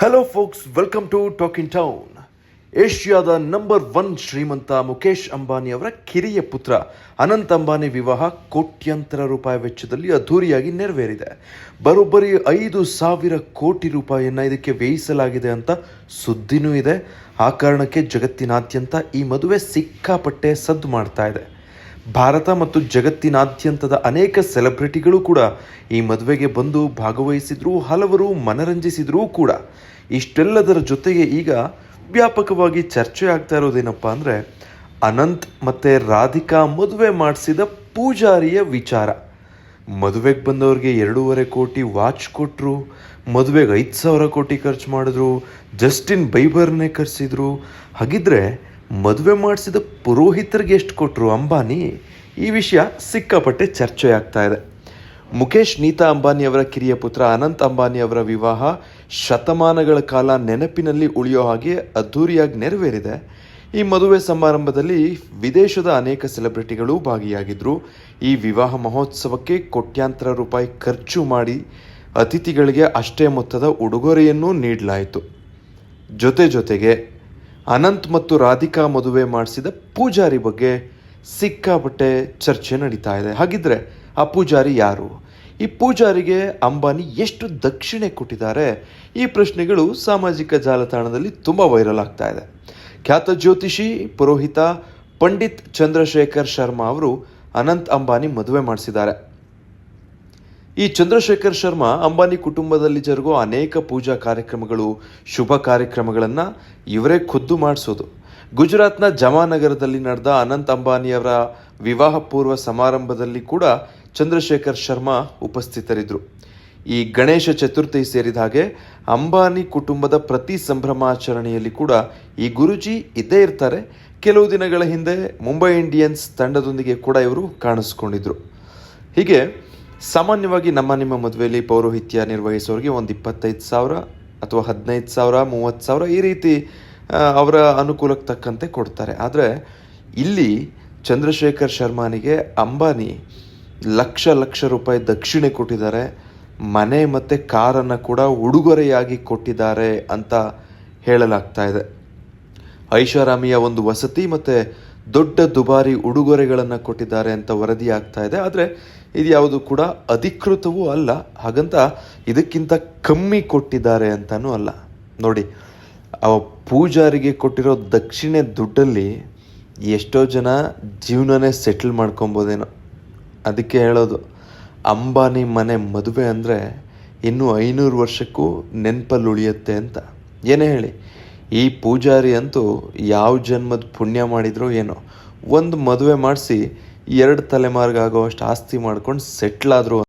Hello folks welcome to talking town ಏಷ್ಯಾದ number one ಶ್ರೀಮಂತ ಮುಖೇಶ್ ಅಂಬಾನಿ ಅವರ ಕಿರಿಯ ಪುತ್ರ ಅನಂತ್ ಅಂಬಾನಿ ವಿವಾಹ ಕೋಟ್ಯಂತರ ರೂಪಾಯಿ ವೆಚ್ಚದಲ್ಲಿ ಅದ್ಧೂರಿಯಾಗಿ ನೆರವೇರಿದೆ. ಬರೋಬ್ಬರಿ ಐದು ಸಾವಿರ ಕೋಟಿ ರೂಪಾಯಿಯನ್ನು ಇದಕ್ಕೆ ವ್ಯಯಿಸಲಾಗಿದೆ ಅಂತ ಸುದ್ದಿನೂ ಇದೆ. ಆ ಕಾರಣಕ್ಕೆ ಜಗತ್ತಿನಾದ್ಯಂತ ಈ ಮದುವೆ ಸಿಕ್ಕಾಪಟ್ಟೆ ಸದ್ದು ಮಾಡ್ತಾ ಇದೆ. ಭಾರತ ಮತ್ತು ಜಗತ್ತಿನಾದ್ಯಂತದ ಅನೇಕ ಸೆಲೆಬ್ರಿಟಿಗಳು ಕೂಡ ಈ ಮದುವೆಗೆ ಬಂದು ಭಾಗವಹಿಸಿದ್ರು, ಹಲವರು ಮನರಂಜಿಸಿದ್ರೂ ಕೂಡ ಇಷ್ಟೆಲ್ಲದರ ಜೊತೆಗೆ ಈಗ ವ್ಯಾಪಕವಾಗಿ ಚರ್ಚೆ ಆಗ್ತಾ ಇರೋದೇನಪ್ಪ ಅಂದರೆ, ಅನಂತ್ ಮತ್ತು ರಾಧಿಕಾ ಮದುವೆ ಮಾಡಿಸಿದ ಪೂಜಾರಿಯ ವಿಚಾರ. ಮದುವೆಗೆ ಬಂದವ್ರಿಗೆ ಎರಡೂವರೆ ಕೋಟಿ ವಾಚ್ ಕೊಟ್ಟರು ಮದುವೆಗೆ ಐದು ಸಾವಿರ ಕೋಟಿ ಖರ್ಚು ಮಾಡಿದ್ರು, ಜಸ್ಟಿನ್ ಬೈಬರ್ನೇ ಕರೆಸಿದ್ರು. ಹಾಗಿದ್ರೆ ಮದುವೆ ಮಾಡಿಸಿದ ಪುರೋಹಿತರಿಗೆ ಎಷ್ಟು ಕೊಟ್ಟರು ಅಂಬಾನಿ? ಈ ವಿಷಯ ಸಿಕ್ಕಾಪಟ್ಟೆ ಚರ್ಚೆ ಆಗ್ತಾ ಇದೆ. ಮುಖೇಶ್, ನೀತಾ ಅಂಬಾನಿ ಅವರ ಕಿರಿಯ ಪುತ್ರ ಅನಂತ್ ಅಂಬಾನಿ ಅವರ ವಿವಾಹ ಶತಮಾನಗಳ ಕಾಲ ನೆನಪಿನಲ್ಲಿ ಉಳಿಯೋ ಹಾಗೆ ಅದ್ಧೂರಿಯಾಗಿ ನೆರವೇರಿದೆ. ಈ ಮದುವೆ ಸಮಾರಂಭದಲ್ಲಿ ವಿದೇಶದ ಅನೇಕ ಸೆಲೆಬ್ರಿಟಿಗಳು ಭಾಗಿಯಾಗಿದ್ದರು ಈ ವಿವಾಹ ಮಹೋತ್ಸವಕ್ಕೆ ಕೋಟ್ಯಾಂತರ ರೂಪಾಯಿ ಖರ್ಚು ಮಾಡಿ ಅತಿಥಿಗಳಿಗೆ ಅಷ್ಟೇ ಮೊತ್ತದ ಉಡುಗೊರೆಯನ್ನು ನೀಡಲಾಯಿತು. ಜೊತೆ ಜೊತೆಗೆ ಅನಂತ್ ಮತ್ತು ರಾಧಿಕಾ ಮದುವೆ ಮಾಡಿಸಿದ ಪೂಜಾರಿ ಬಗ್ಗೆ ಸಿಕ್ಕಾಪಟ್ಟೆ ಚರ್ಚೆ ನಡೀತಾ ಇದೆ. ಹಾಗಿದ್ರೆ ಆ ಪೂಜಾರಿ ಯಾರು? ಈ ಪೂಜಾರಿಗೆ ಅಂಬಾನಿ ಎಷ್ಟು ದಕ್ಷಿಣೆ ಕೊಟ್ಟಿದ್ದಾರೆ? ಈ ಪ್ರಶ್ನೆಗಳು ಸಾಮಾಜಿಕ ಜಾಲತಾಣದಲ್ಲಿ ತುಂಬ ವೈರಲ್ ಆಗ್ತಾ ಇದೆ. ಖ್ಯಾತ ಜ್ಯೋತಿಷಿ, ಪುರೋಹಿತ ಪಂಡಿತ್ ಚಂದ್ರಶೇಖರ್ ಶರ್ಮಾ ಅವರು ಅನಂತ್ ಅಂಬಾನಿ ಮದುವೆ ಮಾಡಿಸಿದ್ದಾರೆ. ಈ ಚಂದ್ರಶೇಖರ್ ಶರ್ಮಾ ಅಂಬಾನಿ ಕುಟುಂಬದಲ್ಲಿ ಜರುಗೋ ಅನೇಕ ಪೂಜಾ ಕಾರ್ಯಕ್ರಮಗಳು, ಶುಭ ಕಾರ್ಯಕ್ರಮಗಳನ್ನು ಇವರೇ ಖುದ್ದು ಮಾಡಿಸೋದು. ಗುಜರಾತ್ನ ಜಮಾನಗರದಲ್ಲಿ ನಡೆದ ಅನಂತ್ ಅಂಬಾನಿಯವರ ವಿವಾಹ ಪೂರ್ವ ಸಮಾರಂಭದಲ್ಲಿ ಕೂಡ ಚಂದ್ರಶೇಖರ್ ಶರ್ಮಾ ಉಪಸ್ಥಿತರಿದ್ದರು ಈ ಗಣೇಶ ಚತುರ್ಥಿ ಸೇರಿದ ಹಾಗೆ ಅಂಬಾನಿ ಕುಟುಂಬದ ಪ್ರತಿ ಸಂಭ್ರಮಾಚರಣೆಯಲ್ಲಿ ಕೂಡ ಈ ಗುರುಜಿ ಇದ್ದೇ ಇರ್ತಾರೆ. ಕೆಲವು ದಿನಗಳ ಹಿಂದೆ ಮುಂಬೈ ಇಂಡಿಯನ್ಸ್ ತಂಡದೊಂದಿಗೆ ಕೂಡ ಇವರು ಕಾಣಿಸ್ಕೊಂಡಿದ್ರು. ಹೀಗೆ ಸಾಮಾನ್ಯವಾಗಿ ನಮ್ಮ ನಿಮ್ಮ ಮದುವೆಯಲ್ಲಿ ಪೌರೋಹಿತ್ಯ ನಿರ್ವಹಿಸೋರಿಗೆ ಒಂದು ಇಪ್ಪತ್ತೈದು ಸಾವಿರ ಅಥವಾ ಹದಿನೈದು ಸಾವಿರ, ಮೂವತ್ತು ಸಾವಿರ ಈ ರೀತಿ ಅವರ ಅನುಕೂಲಕ್ಕೆ ತಕ್ಕಂತೆ ಕೊಡ್ತಾರೆ. ಆದರೆ ಇಲ್ಲಿ ಚಂದ್ರಶೇಖರ್ ಶರ್ಮಾನಿಗೆ ಅಂಬಾನಿ ಲಕ್ಷ ಲಕ್ಷ ರೂಪಾಯಿ ದಕ್ಷಿಣೆ ಕೊಟ್ಟಿದ್ದಾರೆ. ಮನೆ ಮತ್ತು ಕಾರನ್ನು ಕೂಡ ಉಡುಗೊರೆಯಾಗಿ ಕೊಟ್ಟಿದ್ದಾರೆ ಅಂತ ಹೇಳಲಾಗ್ತಾ ಇದೆ. ಐಷಾರಾಮಿಯ ಒಂದು ವಸತಿ ಮತ್ತು ದೊಡ್ಡ ದುಬಾರಿ ಉಡುಗೊರೆಗಳನ್ನು ಕೊಟ್ಟಿದ್ದಾರೆ ಅಂತ ವರದಿ ಆಗ್ತಾ ಇದೆ. ಆದರೆ ಇದು ಯಾವುದು ಕೂಡ ಅಧಿಕೃತವೂ ಅಲ್ಲ. ಹಾಗಂತ ಇದಕ್ಕಿಂತ ಕಮ್ಮಿ ಕೊಟ್ಟಿದ್ದಾರೆ ಅಂತಲೂ ಅಲ್ಲ. ನೋಡಿ ಆ ಪೂಜಾರಿಗೆ ಕೊಟ್ಟಿರೋ ದಕ್ಷಿಣೆ ದುಡ್ಡಲ್ಲಿ ಎಷ್ಟೋ ಜನ ಜೀವನನೇ ಸೆಟ್ಲ್ ಮಾಡ್ಕೊಬೋದೇನೋ. ಅದಕ್ಕೆ ಹೇಳೋದು, ಅಂಬಾನಿ ಮನೆ ಮದುವೆ ಅಂದರೆ ಇನ್ನೂ ಐನೂರು ವರ್ಷಕ್ಕೂ ನೆನಪಲ್ಲಿ ಉಳಿಯುತ್ತೆ ಅಂತ. ಏನೇ ಹೇಳಿ ಈ ಪೂಜಾರಿ ಅಂತೂ ಯಾವ ಜನ್ಮದ ಪುಣ್ಯ ಮಾಡಿದ್ರೋ ಏನೋ. ಒಂದು ಮದುವೆ ಮಾಡಿಸಿ ಎರಡು ತಲೆಮಾರಿಗಾಗೋ ಅಷ್ಟು ಆಸ್ತಿ ಮಾಡ್ಕೊಂಡು ಸೆಟ್ಲ್ ಆದರು